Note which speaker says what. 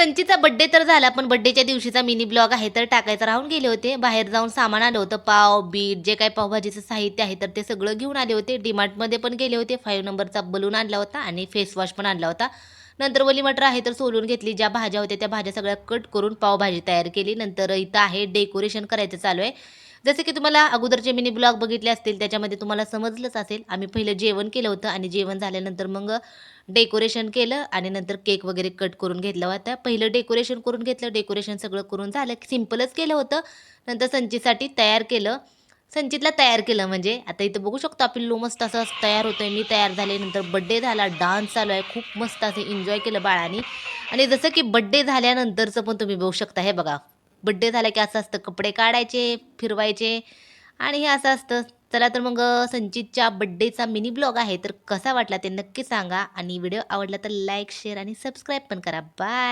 Speaker 1: संचीचा birthday तर झाला पण बड्डेच्या दिवशीचा मिनी ब्लॉग आहे तर टाकायचं राहून गेले होते. बाहेर जाऊन सामान आलं होतं पाव बीट जे काही पावभाजीचं साहित्य आहे तर ते सगळं घेऊन आले होते. डिमार्टमध्ये पण गेले होते. फाईव्ह नंबरचा बलून आणला होता आणि फेसवॉश पण आणला होता. नंतर वली मटर आहे तर सोलून घेतली. ज्या भाज्या होत्या त्या भाज्या सगळ्या कट करून पावभाजी तयार केली. नंतर इथं आहे डेकोरेशन करायचं चालू आहे. जसे की तुम्हाला अगोदरचे मिनी ब्लॉग बघितले असतील त्याच्यामध्ये तुम्हाला समजलंच असेल. आम्ही पहिलं जेवण केलं होतं आणि जेवण झाल्यानंतर मग डेकोरेशन केलं आणि नंतर केक वगैरे कट करून घेतला होता. पहिलं डेकोरेशन करून घेतलं डेकोरेशन सगळं करून झालं. सिम्पलच केलं होतं. नंतर संचीसाठी तयार केलं. संचितला तयार केलं म्हणजे आता इथं बघू शकतो पिल्लू मस्त असं तयार होतोय. मी तयार झाले नंतर बड्डे झाला डान्स चालू आहे. खूप मस्त असं एन्जॉय केलं बाळाने. आणि जसं की बड्डे झाल्यानंतरचं पण तुम्ही बघू शकता हे बघा. बड्डे झाला की असं असतं कपडे काढायचे फिरवायचे. आणि हे असं असतं. चला तर मग संचितच्या बड्डेचा मिनी ब्लॉग आहे. तर कसा वाटला ते नक्की सांगा. आणि व्हिडिओ आवडला तर लाईक शेअर आणि सबस्क्राईब पण करा. बाय